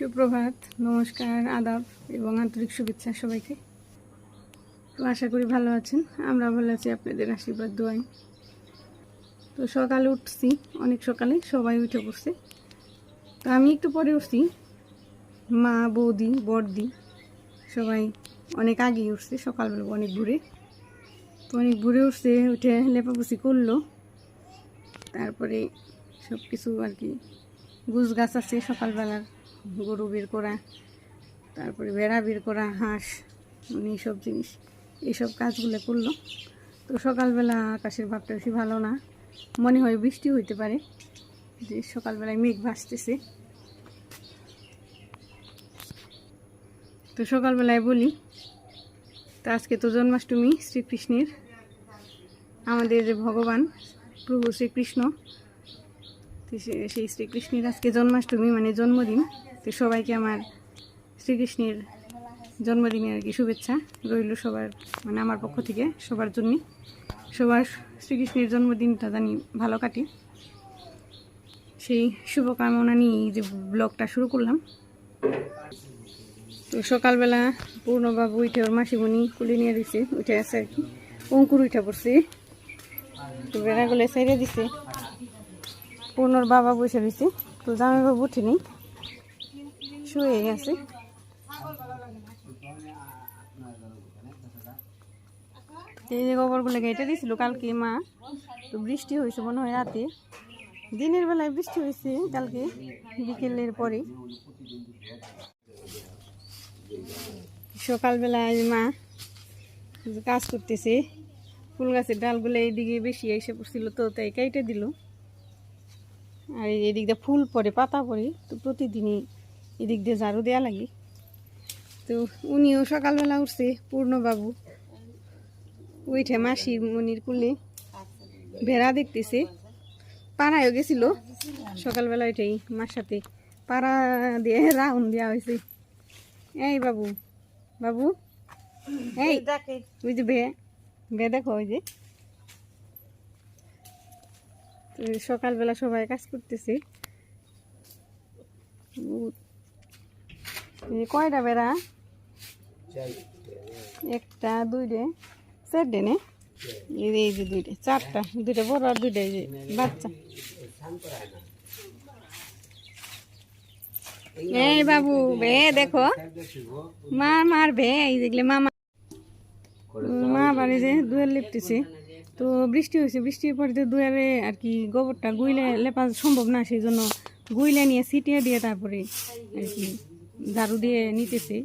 সুপ্রভাত, নমস্কার, আদাব এবং আন্তরিক শুভেচ্ছা সবাইকে। তো আশা করি ভালো আছেন, আমরা ভালো আছি আপনাদের আশীর্বাদ দোয়াই তো সকালে উঠছি, অনেক সকালে সবাই উঠে পড়ছে। তো আমি একটু পরে উঠছি, মা, বৌদি, বড়দি সবাই অনেক আগেই উঠছে, সকালবেলা অনেক ঘুরে তো অনেক ঘুরে উঠছে, উঠে লেপাপুসি করল। তারপরে সব কিছু আর কি গুছ গাছ আছে সকালবেলার। গরু বের করা, তারপরে ভেড়া বের করা, হাঁস মানে এইসব জিনিস, এইসব কাজগুলো করল। তো সকালবেলা আকাশের ভাবটা বেশি ভালো না। মনে হয় বৃষ্টি হইতে পারে, যে সকালবেলায় মেঘ ভাসতেছে। তো সকালবেলায় বলি, তো আজকে তো জন্মাষ্টমী শ্রীকৃষ্ণের। আমাদের যে ভগবান, প্রভু শ্রীকৃষ্ণ সেই শ্রীকৃষ্ণের আজকে জন্মাষ্টমী মানে জন্মদিন। তো সবাইকে আমার শ্রীকৃষ্ণের জন্মদিনে আর কি শুভেচ্ছা রইল সবার মানে আমার পক্ষ থেকে সবার জন্যে। সবার শ্রীকৃষ্ণের জন্মদিনটা জানি ভালো কাটে। সেই শুভকামনা নিয়ে যে ব্লগটা শুরু করলাম। তো সকালবেলা পূর্ণবাবু উঠে, ওর মাসিমণি কুলি নিয়ে দিছে, উঠে আছে আর কি। অঙ্কুর উঠে পড়ছে। তো বেড়াগুলো সাইডে দিছে। পূর্ণর বাবা বসে রয়েছে। তো জামাই জামাইবাবু উঠেনি। শুয়ে গেছে। এই যে গোবরগুলো গেটে দিয়েছিল কালকে মা, তো বৃষ্টি হয়েছে মনে হয় রাতে। দিনের বেলায় বৃষ্টি হয়েছে কালকে, বিকেলের পরে। সকালবেলায় মা কাজ করতেছে, ফুল গাছের ডালগুলো এইদিকে বেশি এসে পড়ছিল তো তাই কেটে দিল। আর এদিক দিয়ে ফুল পড়ে পাতা পড়ে তো প্রতিদিনই এদিক দিয়ে ঝাড়ু দেওয়া লাগে। তো উনিও সকালবেলা উঠছে পূর্ণবাবু। উঠে মাসির মনির কুলে ভেড়া দেখতেছে। পাড়ায়ও গেছিল। সকালবেলা এটাই মার সাথে পাড়া দিয়ে রাউন্ড দেওয়া হয়েছে। এই বাবু বাবু এই ওই যে বে বে দেখো ওই যে তো সকালবেলা সবাই কাজ করতেছি। কয়টা বেড়া? একটা, দুইটে, চারটে নে? এই যে- দুইটা, চারটা, দুইটা বড় আর দুইটা এই যে বাচ্চা। এই বাবু বে দেখো, মা মার বে এই দেখলে মামা মা বাড়ি যে দুয়ার লিপতেছে। তো বৃষ্টি হয়েছে, বৃষ্টির পরে তো দুয়ারে আর কি গোবরটা গুইলে লেপা সম্ভব না সেই জন্য গুইলে নিয়ে ছিটিয়ে দিয়ে তারপরে আর কি ঝাড়ু দিয়ে নিতেছে।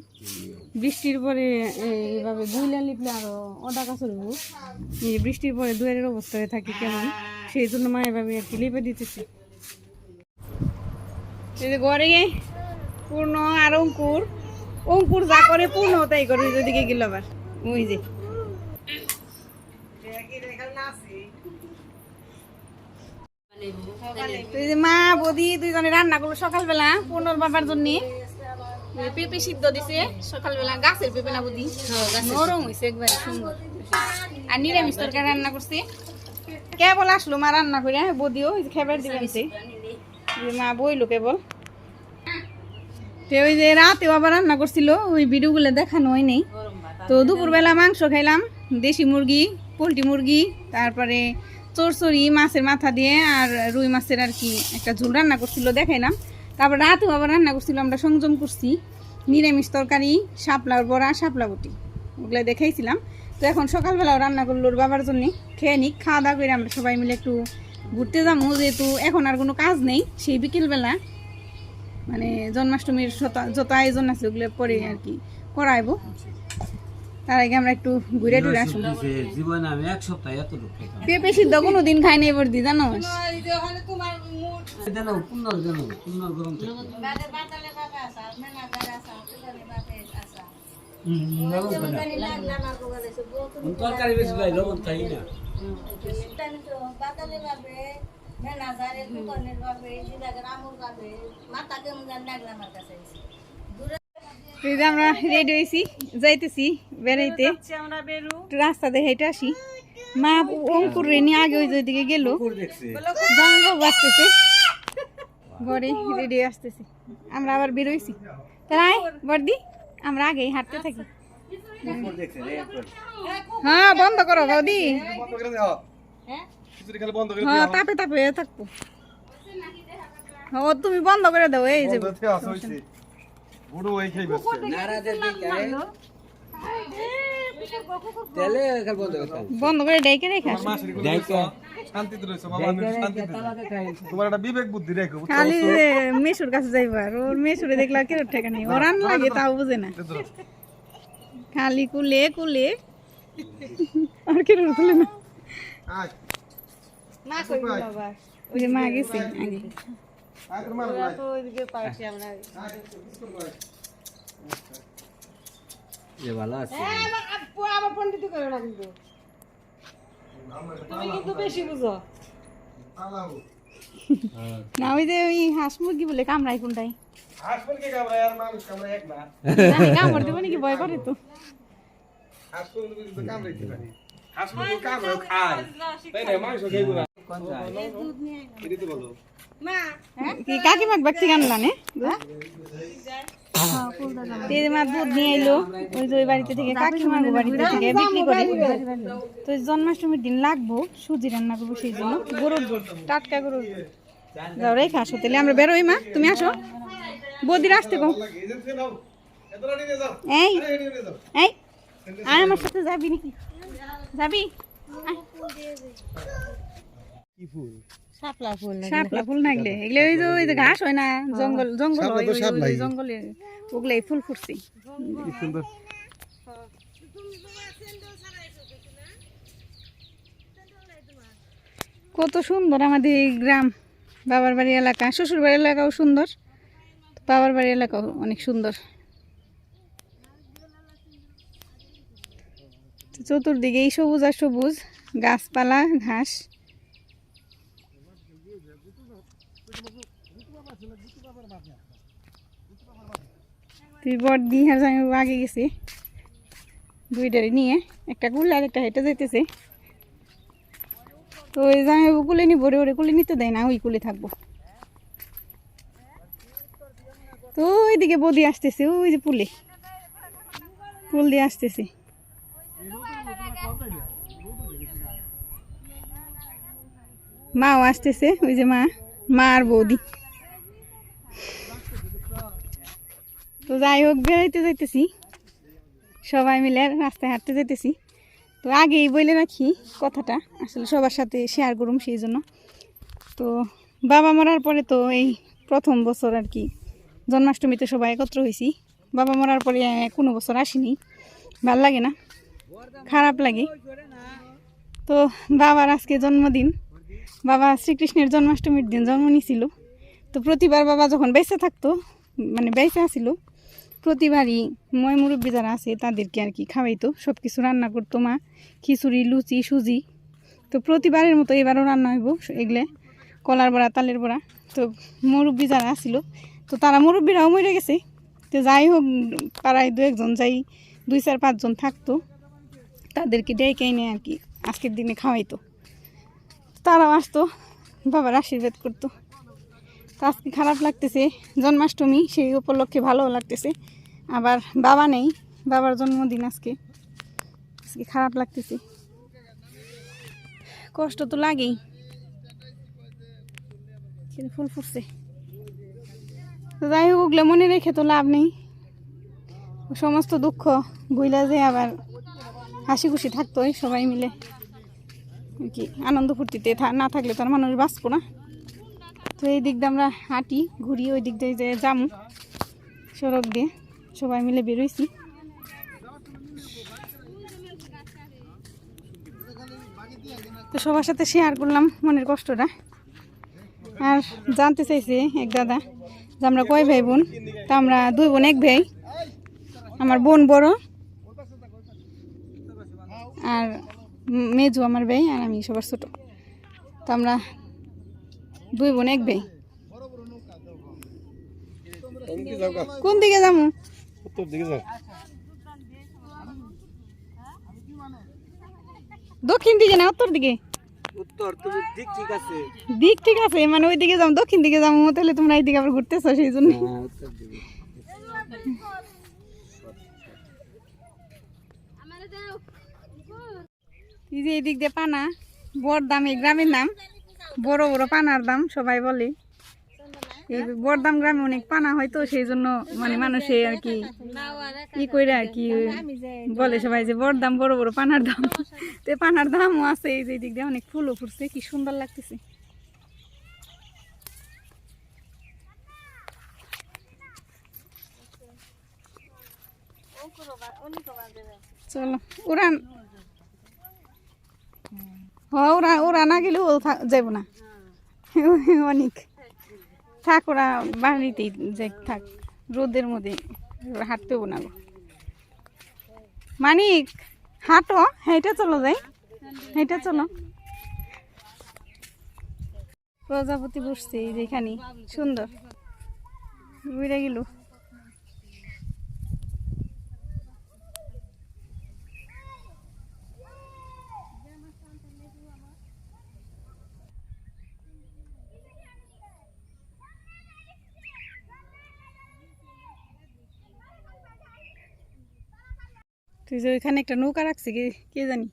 বৃষ্টির পরে এইভাবে গুইলে লিপলে আরও অদা কাছে এই বৃষ্টির পরে দুয়ারের অবস্থায় থাকি কেমন সেই জন্য মা এভাবে আর কি লিপে দিতেছে। ঘরে পূর্ণ আর অঙ্কুর অঙ্কুর যা করে পূর্ণ তাই করে ওইদিকে গেল আবার। ওই যে তো এই যে মা বৌদি দুইজনে রান্না করল সকালবেলা পূর্ণর বাবার জন্য। পেঁপে সিদ্ধ দিছে সকালবেলা গাছের পেঁপে না বুদ্ধি নরম হয়েছে একবারে সুন্দর। আর নিরামিষ তরকারি রান্না করছে। কেবল আসলো মা রান্না করে বৌদিও যে খেবার দিবেন যে মা বইলো কেবল। তো ওই যে রাতেও আবার রান্না করছিল ওই ভিডিওগুলো দেখানো হয় নেই। তো দুপুরবেলা মাংস খাইলাম দেশি মুরগি পোলট্রি মুরগি তারপরে চরচড়ি মাছের মাথা দিয়ে আর রুই মাছের আর কি একটা ঝোল রান্না করছিল, দেখাইলাম। তারপর রাতেও আবার রান্না করছিল, আমরা সংযম করছি। নিরামিষ তরকারি, শাপলার বড়া, শাপলা বটি। ওগুলো দেখাইছিলাম। তো এখন সকালবেলাও রান্না করল ওর বাবার জন্যে। খেয়ে নিক, খাওয়া দাওয়া করে আমরা সবাই মিলে একটু ঘুরতে যাব। যেহেতু এখন আর কোনো কাজ নেই, সেই বিকেলবেলা মানে জন্মাষ্টমীর যত আয়োজন আছে, ওগুলো পরে আর কি করাইবো। তার আগে আমরা একটু ঘুরে টুরে আসব যে জীবনে আমি এক সপ্তাহ এত লোক খেতাম পেঁপে সিদ্ধ কোনো দিন খাই নাই বর্দি জানো? জানো পুনর জানো পুনর গরম থাকে হুম, লবণ খাই না। আমি তরকারি বেশি খাই লবণ খাই না। এই যে আমরা রেডি হয়েছি যাইতেছি বেড়াইতে। রাস্তা দেখে হেঁটে আসি। মা অঙ্কুর রে নিয়ে আগে ওই যে ওইদিকে গেল জামাইবাবু আসতেছে বড়ি রেডি আসতেছি। আমরা আবার বেরোইছি তাই বর্দি আমরা আগেই হাঁটতে থাকি। হ্যাঁ বন্ধ করো বৌদি বন্ধ করে দাও। খিচুড়ি খেলে বন্ধ করে হ্যাঁ তাপে তাপে থাকব। ও তুমি বন্ধ করে দাও এই যে বন্ধ থেকে আসা হইছে বুড়ো ওই খাল বন্ধ করে ডেকে রেখে শান্তিতে তোমার একটা বিবেক বুদ্ধি রেখো খালি মেশুর কাছে যাইবো আর ওর মেশুরে দেখলে কেউ ঠেকা নেই। ওর রান লাগে তাও বুঝে না। খালি কুলে কুলে। আর কেউ তুলে না। মা কই বাবা? ওই যে মা গেছে আগে। আয় তোর মার আয়। যে ভালো আছে আবার পন্ডিত করে না কিন্তু। তুমি কিন্তু বেশি বুঝো। না ওই যে ওই হাঁস মুরগি বলে কামড়াই কোনটাই? হাঁস মুরগি কামড়ায় আর মানুষ কামড়ায় এক না। কামড় দেবো নাকি ভয় করে তো। হাঁস মুরগি কামড়াইতে পারি হাঁস মুরগি কামড়ায় খায়। তাই না খাইবো বাচ্চা নে। মা দুধ নিয়ে এলো ওই যে ওই বাড়িতে থেকে কাকিমার বাড়িতে থেকে বিক্রি করে। তো জন্মাষ্টমীর দিন লাগবো সুজি রান্না করব সেই জন্য। গরুর দুধ টাটকা গরুর দুধ। যাও রেখে আসো তাহলে আমরা বেরোই মা তুমি আসো। বদির আসতে কো এই এই আয় আমার সাথে যাবি নাকি? যাবি? শাপলা ফুল নাগলে এগুলো ওই যে ওই যে ঘাস হয় না জঙ্গল জঙ্গল ফুল ফুটছে। সুন্দর। কত সুন্দর আমাদের এই গ্রাম বাবার বাড়ি এলাকা শ্বশুর বাড়ির এলাকাও সুন্দর বাবার বাড়ি এলাকাও অনেক সুন্দর। চতুর্দিকে এই সবুজ আর সবুজ গাছপালা ঘাস। তুই বর দি আর আমি আগে গেছি। দুইটারে নিয়ে, একটা কুলে আর একটা হেঁটে যাইতেছে। তো ওই জামাই কুলে নি ভরে ভরে কুলে নিতে দেয় না, ওই কুলে থাকব। তো ওইদিকে বদি আসতেছে, ওই যে পুলে। পুল দিয়ে আসতেছে। মাও আসতেছে, ওই যে মা। মা আর বৌদি। তো যাই হোক বেড়াইতে যাইতেছি। সবাই মিলে রাস্তায় হাঁটতে যাইতেছি। তো আগেই বলে রাখি কথাটা, আসলে সবার সাথে শেয়ার করুম সেই জন্য। তো বাবা মরার পরে তো এই প্রথম বছর আর কি জন্মাষ্টমীতে সবাই একত্র হয়েছি বাবা মরার পরে কোনো বছর আসিনি। ভালো লাগে না, খারাপ লাগে। তো বাবার আজকে জন্মদিন। বাবা শ্রীকৃষ্ণের জন্মাষ্টমীর দিন জন্ম নিয়েছিল তো প্রতিবার বাবা যখন বেঁচে থাকতো মানে বেঁচে আসিল, প্রতিবারই ময় মুরব্বী যারা আছে তাদেরকে আর কি খাওয়াইতো সব কিছু রান্না করতো মা, খিচুড়ি, লুচি, সুজি। তো প্রতিবারের মতো এবারও রান্না হইব এগুলো, কলার বড়া, তালের বড়া। তো মুরব্বী যারা আসিল, তো তারা মুরব্বীরাও মরে গেছে। তো যাই হোক, পাড়ায় দু একজন যাই, দুই চার পাঁচজন থাকতো, তাদেরকে ডেকে এনে আর কি আজকের দিনে খাওয়াইতো। তারাও আসতো, বাবার আশীর্বাদ করতো। তো আজকে খারাপ লাগতেছে, জন্মাষ্টমী সেই উপলক্ষে ভালোও লাগতেছে। আবার বাবা নেই, বাবার জন্মদিন আজকে। আজকে খারাপ লাগতেছে। কষ্ট তো লাগেই। ফুল ফুটছে। যাই হোক, ওগুলো মনে রেখে তো লাভ নেই। সমস্ত দুঃখ বইলা যে আবার হাসি খুশি থাকতো সবাই মিলে। কি, আনন্দ ফুর্তিতে না থাকলে তো আর মানুষ বাঁচবো না। তো এই দিক দিয়ে আমরা হাঁটি, ঘুরি, ওই দিক দিয়ে যামু, সড়ক দিয়ে। সবাই মিলে বেরোইছি তো সবার সাথে শেয়ার করলাম মনের কষ্টটা। আর জানতে চাইছে এক দাদা, যে আমরা কয় ভাই বোন? তা আমরা দুই বোন, এক ভাই। আমার বোন বড়। আর মেজু আমার ভাই আর আমি সবার ছোট। তো আমরা দুই বোন এক ভাই। এমনি কোন দিকে যাব? উত্তর দিকে যাও। দক্ষিণ দিকে না উত্তর দিকে? উত্তর তুমি দিক ঠিক আছে। দিক ঠিক আছে মানে ওই দিকে যাব দক্ষিণ দিকে যাব তাহলে তোমরা এইদিকে আবার ঘুরতেছো সেই জন্য হ্যাঁ উত্তর দিকে এই যে এদিক দিয়ে পানা, বড় দাম এই গ্রামের নাম, বড় বড় পানার দাম সবাই বলে। এই বড়দাম গ্রামে অনেক পানা হয় তো, সেই জন্য মানে মানুষে আর কি ই করে আর কি বলে সবাই যে বড়দাম বড় বড় পানার দাম। তো পানার দামও আছে, এই যে এদিক দিয়ে অনেক ফুলও ফুটছে, কি সুন্দর লাগতেছে। চলো হ ওরা ওরা না গেলেও ও যাইব না। অনেক থাক, ওরা বাড়িতেই যাই, থাক। রোদের মধ্যে হাঁটতেও না গো। মানিক, হাঁটো, হেঁটে চলো যাই। হেঁটে চলো। প্রজাপতি বসছে এই যে এখানে সুন্দর। উড়ে গেল। তুই যে ওইখানে একটা নৌকা রাখছে কে কে জানি?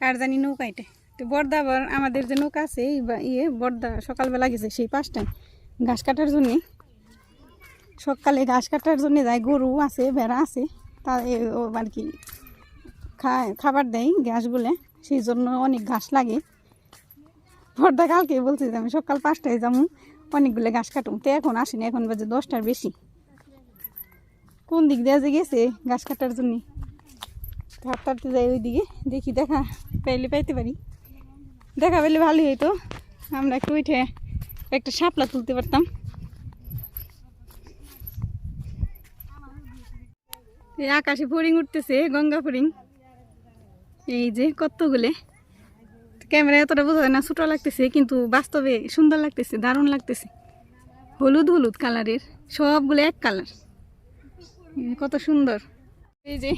কার জানি নৌকা এটা তো বর্দা আবার আমাদের যে নৌকা আছে, এই ইয়ে বর্দা সকালবেলা গেছে সেই পাঁচটায়। ঘাস কাটার জন্যে। সকালে ঘাস কাটার জন্য যায়, গরু আছে, ভেড়া আছে, তা আর কি খায়, খাবার দেয় ঘাসগুলো। সেই জন্য অনেক ঘাস লাগে। বর্দা কালকে বলছে যে, আমি সকাল পাঁচটায় যাব অনেকগুলো ঘাস কাটুম। তো এখন আসেনি, এখন বাজে দশটার বেশি। কোন দিক দিয়ে যে গেছে ঘাস কাটার জন্যে? হাঁটতে হাঁটতে যাই ওইদিকে, দেখি দেখা পাইলে পাইতে পারি। দেখা পেলে ভালোই হইতো। আমরা একটু উঠে একটা শাপলা তুলতে পারতাম। আকাশে ফড়িং উঠতেছে, গঙ্গা ফড়িং। এই যে কতগুলো। ক্যামেরা এতটা বোঝা যায় না, ছোটো লাগতেছে, কিন্তু বাস্তবে সুন্দর লাগতেছে, দারুণ লাগতেছে। হলুদ হলুদ কালারের, সবগুলো এক কালার। কত সুন্দর। এই যে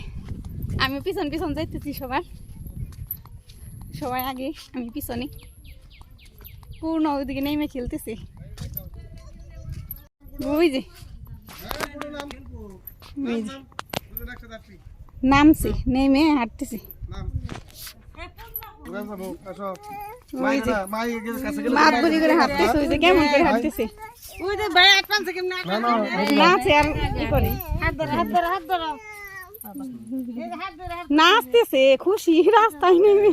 আমি পিছন পিছন যাইতেছি সবার। সবাই আগে আমি পিছনে। পূর্ণ ওইদিকে নেমে খেলতেছে। একসাথে আসছি। নেমে হাঁটতেছে। বুঝি করে হাঁটতেছে ওই যে কেমন করে নাচে আর ই করে। নাচতেছে খুশি রাস্তায় নেমে।